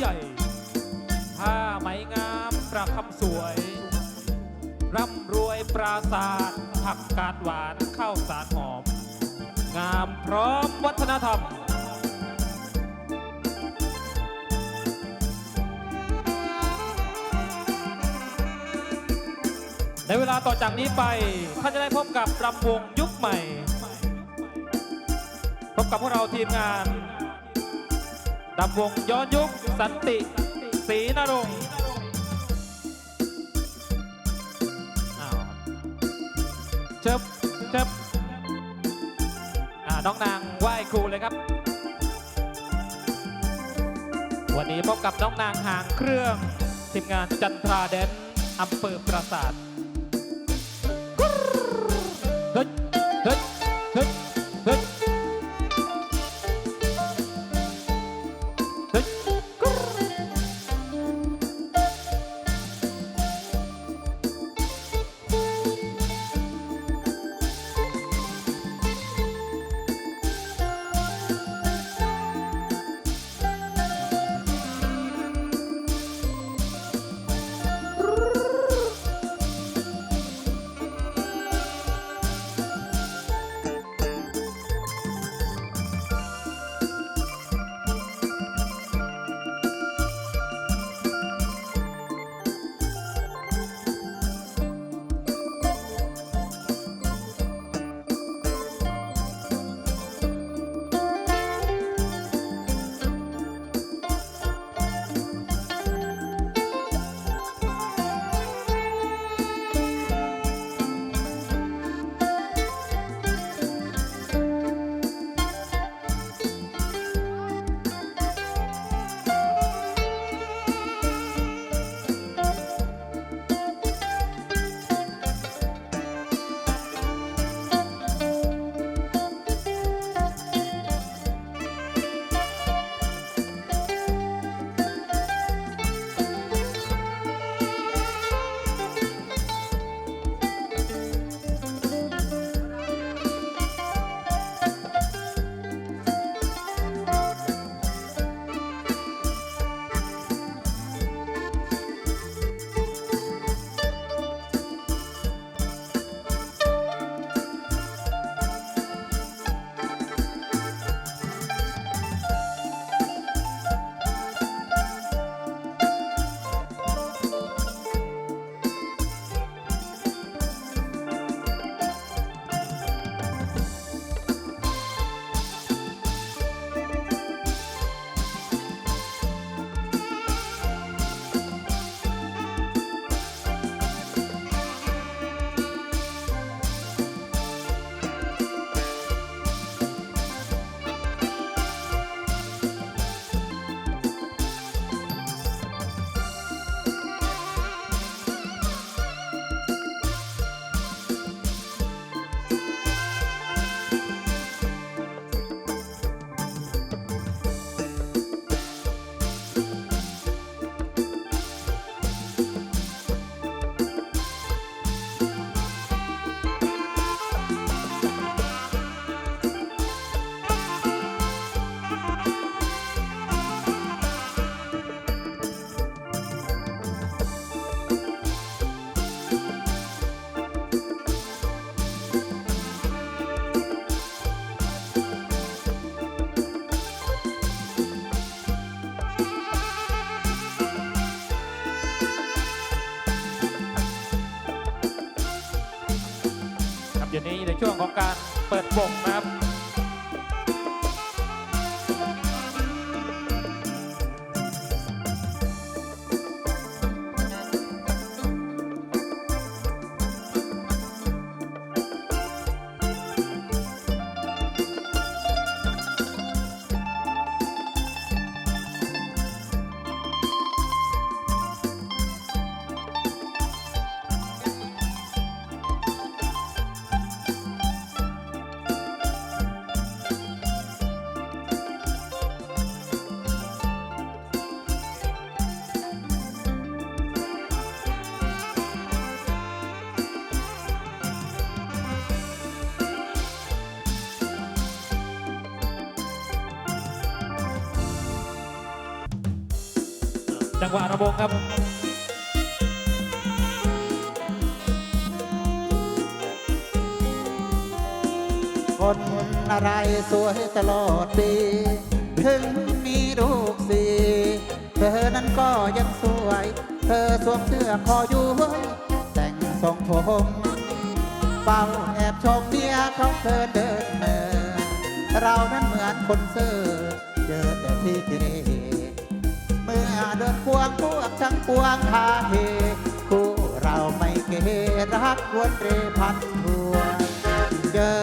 ใหญ่ผ้าไหมงามประคำสวย ร่ำรวยปราศาสตร์ผักกาดหวานข้าวสารหอม งามพร้อมวัฒนธรรมในเวลาต่อจากนี้ไป ท่านจะได้พบกับรำวงยุคใหม่ พบกับพวกเราทีมงานรำวงย้อนยุค สันติศรีนรงค์เชิบเชิบน้องนางไหว้ครูเลยครับ วันนี้พบกับน้องนางหางเครื่องทีมงานจันทราแดนอำเภอปราสาท งหวะระบงครับคนอะไรสวยตลอดปี ถึงมีลูกสีเธอนั้นก็ยังสวย เธอสวมเสื้อคอย้วยแต่งทรงผมเฝ้าแอบชมเมียเขาเธอเดินเนินเรานั้นเหมือนคนเซ่อเจอแต่ที่เลสเมื่อเดินควงพวกช่างควงคาเฮคู่เราไม่เกรักรวนเรพันทัวเจอ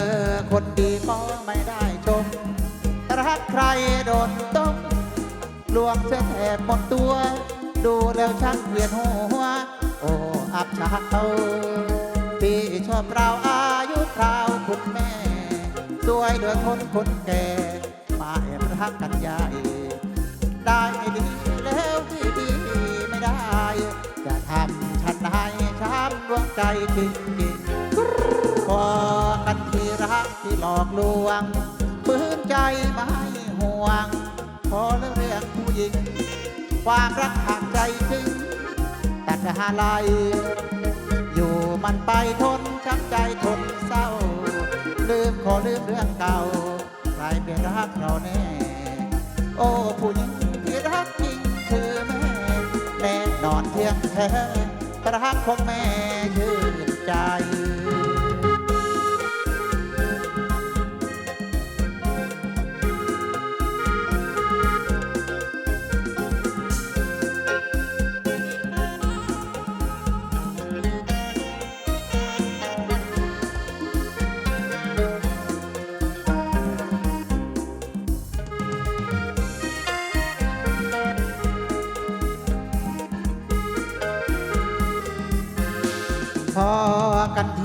คนดีก็ไม่ได้ชม รักใครโดนต้มลวงเส้นแอบหมดตัว ดูแล้วช่างเวียนหัว โอ้อับเช้าพี่ชอบเราอายุคราวคุณแม่ สวยเดือดทนคนแก่ มาแอบรักกันใหญ่ ได้ดี แล้วที่ดีไม่ได้ จะทำฉันให้ช้ำดวงใจจริงๆพอกันที่รักที่หลอกลวงปืนใจไม่ห่วง พอเรื่องเรื่องผู้หญิง ความรักขาดใจจริงตัดหาไหลอยู่มันไปทนช้ำใจทนเศร้า ลืมขอลืมเรื่องเก่าใครเป็นรักเราแน่ โอ้ผู้หญิง ยงแท้รักของแม่ชื่นใจ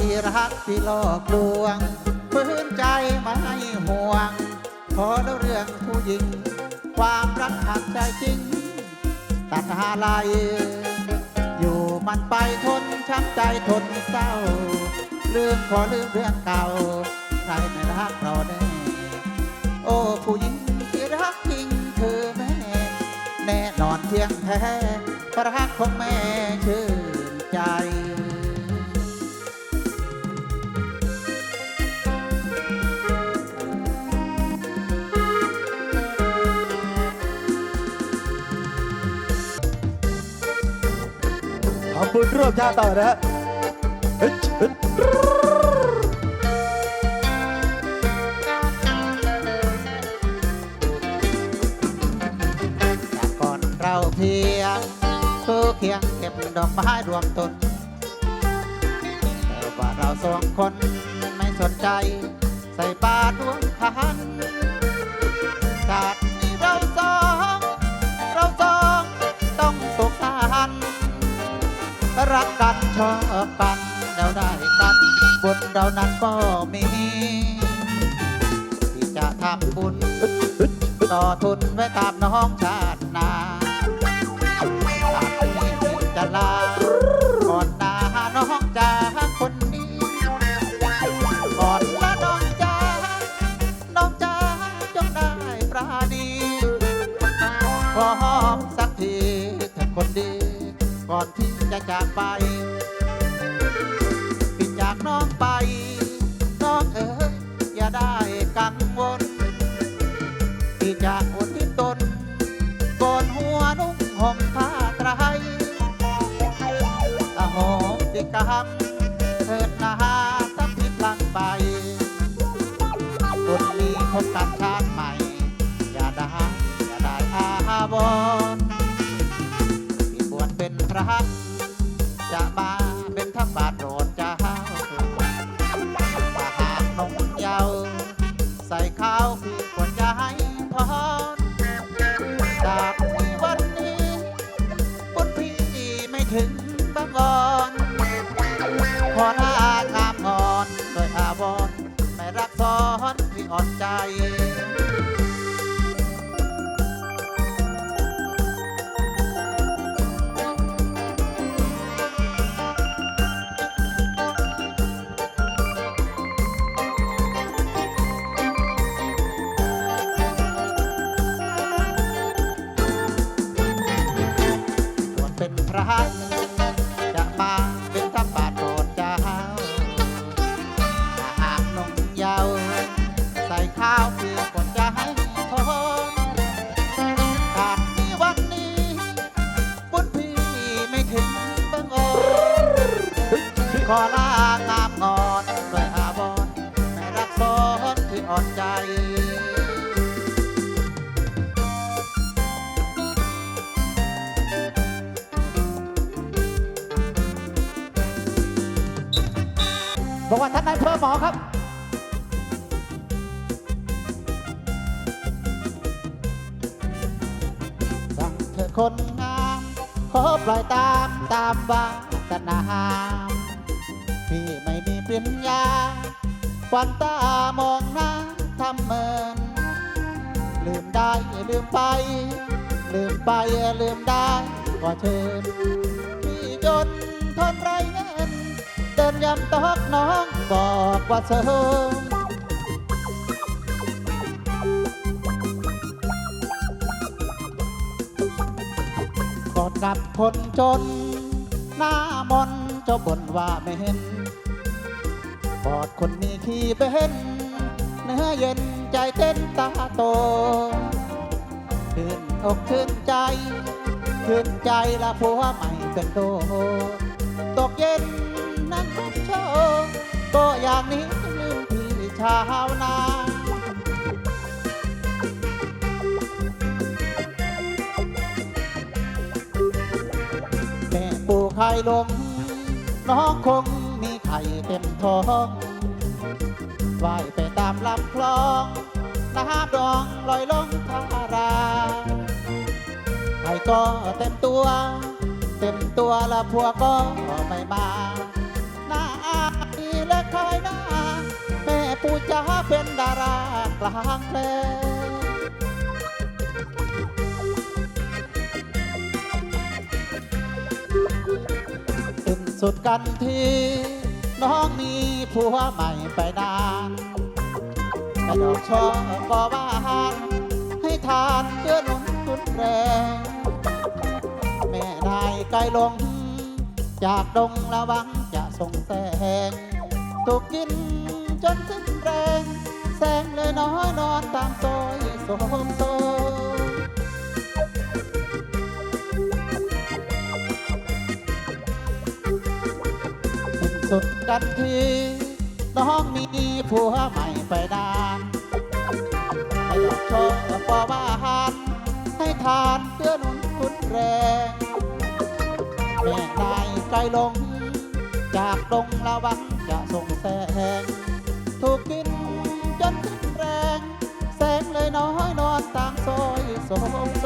ที่รักที่หลอกลวงพื้นใจไม่ห่วงพอแล้วเรื่องผู้หญิง ความรักหักใจจริง ตัดหาไหลอยู่มันไปทนช้ำใจทนเศร้า ลืมขอลืมเรื่องเก่า ใครไม่รักเราแน่โอ้ผู้หญิงที่รักจริงคือแม่ แน่นอนเที่ยงแท้รักของแม่ชื่น ทำบุญร่วมชาติต่อนะฮะเฮ้ยเฮ้ยจากก่อนเราเพียงคู่เคียงเก็บดอกไม้รวมต้นแต่ว่าเราสองคนไม่สนใจ ใส่บาตรรวมขันชาติ อบกันเราได้กันบุญเรานั้นก็มี ที่จะทำบุญ ต่อทุนไว้กับน้องชาตินาชาตินี้จะลาก่อนหน้าน้องจาคนนี้ก่อนละน้องจาน้องจาจงได้ปราณีขอหอมสักทีเถอคนดี ก่อนที่จะจากไป กรรมเถิดนาสักที่พลังไปคนนี้พบกันชาติใหม่ อย่าได้อย่าได้อาบอนที่บวชเป็นพระ ขอปล่อยตามตามวาสนาพี่ไม่มีปริญญาควันตามองหน้าทำเมิน ลืมได้ลืมไป ลืมไปลืมได้ก็เชิญพี่จนทนไรเงินเดินยำตอกน้องบอกว่าเธอก กับคนจน หน้ามนเจ้าบ่นว่าไม่เห็นกอดคนมีขี้เป็นเนื้อเย็นใจเต้นตาโตชื่นอกชื่นใจชื่นใจละผัวใหม่เป็นโต ตกเย็นนั่งพบโชว์ก็อย่างนี้ลืมพี่ชาวนา ม่ปูไข่ลงน้องคงมีไข่เต็มท้องว่ายไปตามลำคลองน้ำดองลอยลงทาราไข่ก็เต็มตัว เต็มตัวละพัวก็ไม่มาหน้าอายและคอยหน้า แม่ปูจ๋าเป็นดารากลางเพลง สุดกันทีน้องมีผัวใหม่ไปนานแต่ดอกช่อก็บ้าให้ทานเพื่อหนุนทุนแรงแม่นายไกลลง จากดงระวังจะส่งแสงถูกกินจนสิ้นแรง แสงเลยน้อยนอนตามซอยโสมโซ สุดกันทีน้องมีผัวใหม่ไปนานให้ดอกโชคปอบ้านให้ทานเพื่อนุนคุณแรงแม่นายไกลลง จากดงละวังจะส่งแสงถูกกินจนสิ้นแรง แสงเลยน้อยนอนตามซอยสมโซ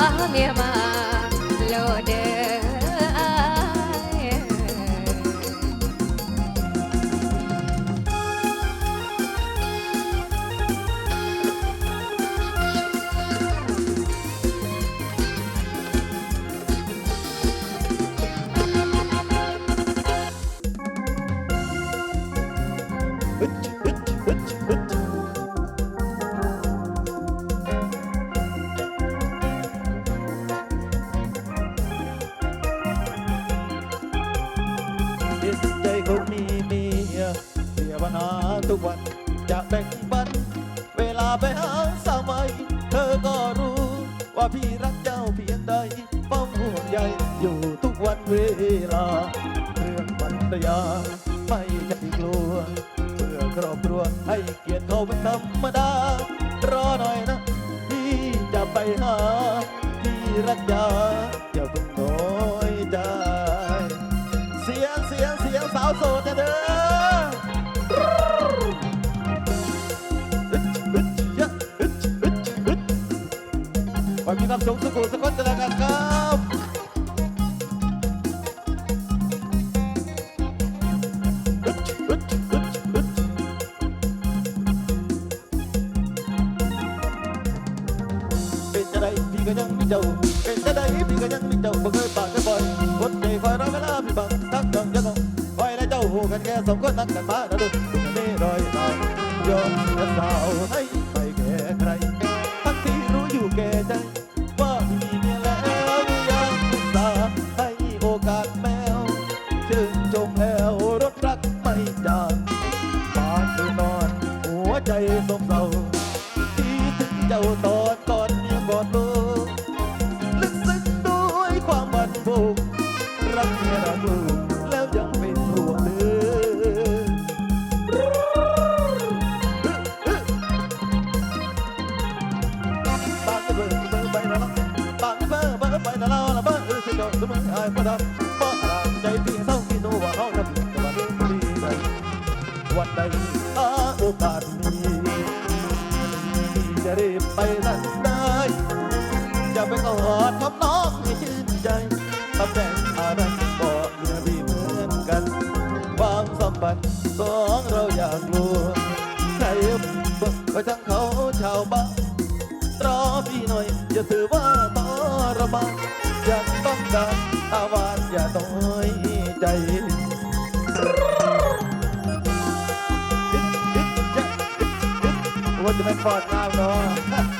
Nghe Untuk telepon. ใจสมเราที่ถึงเจ้าตอนตอนนี้กอดลูก ไปกอดทับน้องให้ชื่นใจทำแต่งอะไรก็มีดีเหมือนกัน ความสัมพันธ์ของเราอยากรู้ใครบอก็ทั้งเขาชาวบ้านรอพี่หน่อย อย่าถือว่าทระบาดอยากต้องการอาวาสอย่าต้อยใจว่าจะไม่ฟอดน้ำเนาะ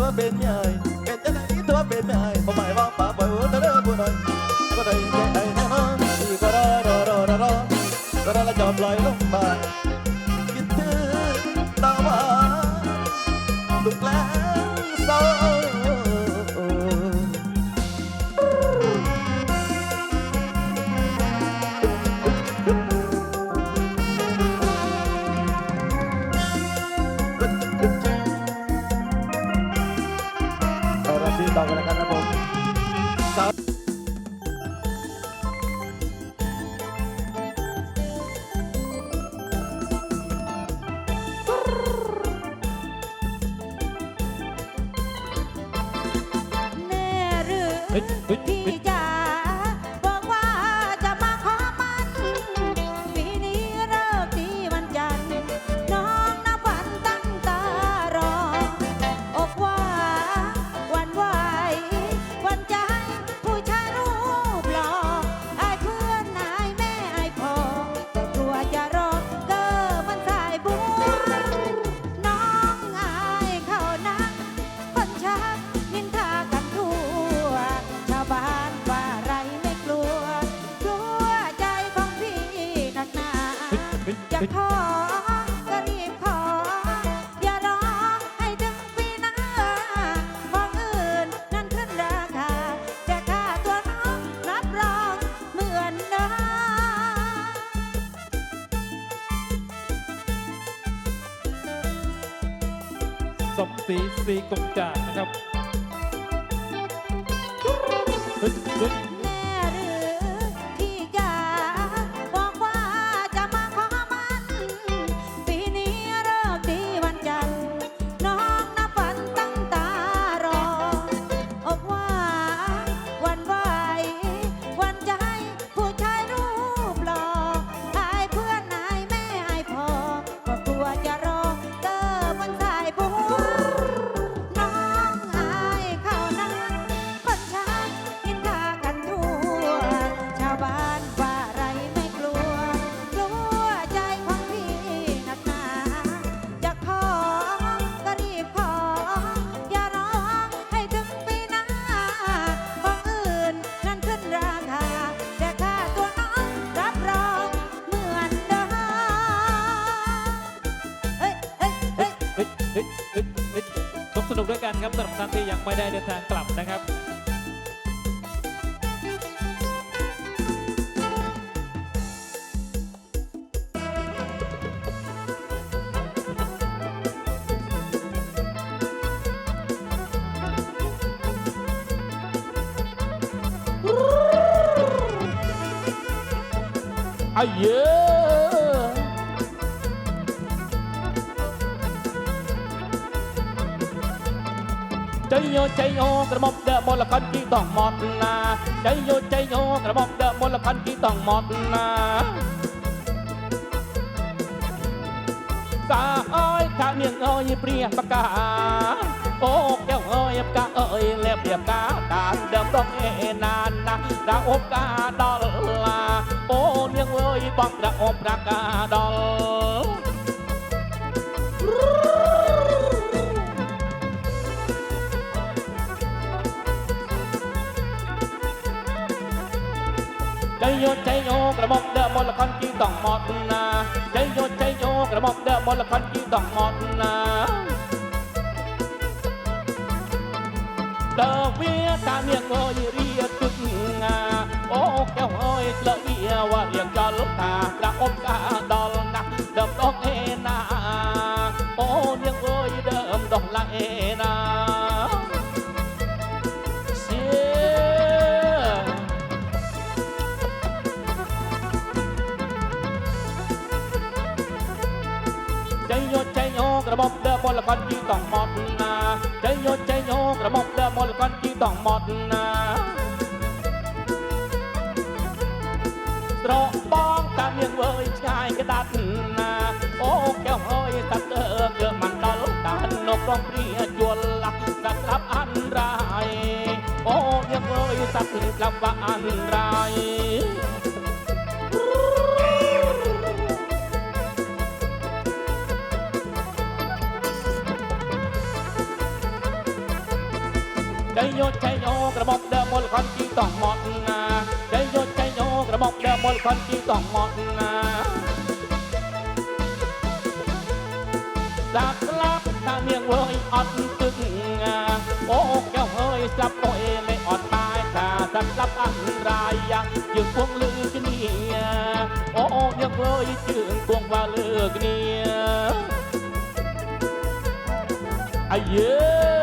eu abei minha สมศรีศรีกงจากนะครับ ครับสำหรับท่านที่ยังไม่ได้เดินทางกลับนะครับ ក្រមុំដើមលកនទីតងមកណាចៃយោចៃយោក្រមុំដើមលកនទីតងមកណាកាអើយកានាងអើយព្រះបកាអូកែវអើយបកាអើយលែបៀបកាតាដើមដងអេណានណាដល់អូបកាដល់ឡាអូនាងអើយបងប្រាក់អូប្រាក់កាដល់ យោចៃយោក្រមុកដើមលខនជីតងមកណាចៃយោចៃយោក្រមុកដើមលខនជីតងមកណាតើវាតាមៀងអើយរីទឹកងាអូកែវអើយលើវាវរៀងចលតាក្រអប់កា លកនជីតងម៉ត់ណាចៃយោចៃយោក្រមុំដើមលកនជីតងម៉ត់ណាត្រកបងតាមានវើយឆ្ងាយក្តាត់ណាអូកែវអើយតាត់អើគឺមិនដល់តានប់រំព្រាយល់ឡាក់ស្ដាប់អន្តរាយអូនាងអើយតាត់ស្លាប់អន្តរាយ กระบอกเดอะมลคอนที่ต้องหมดนาใจโยใจโยกระบอกเดอะมลคอนที่ต้องหมดนาจากลับทาเมียงเว้ยอดตึงโอ้แก้วเฮ้ยสับโตเอเลยอดตายตาสักลับอันรายยังยืนพวงลือกนเนี่โอ้เมียงเว้ยจืงพวงว่าเลือกนี่ยอาเยอะ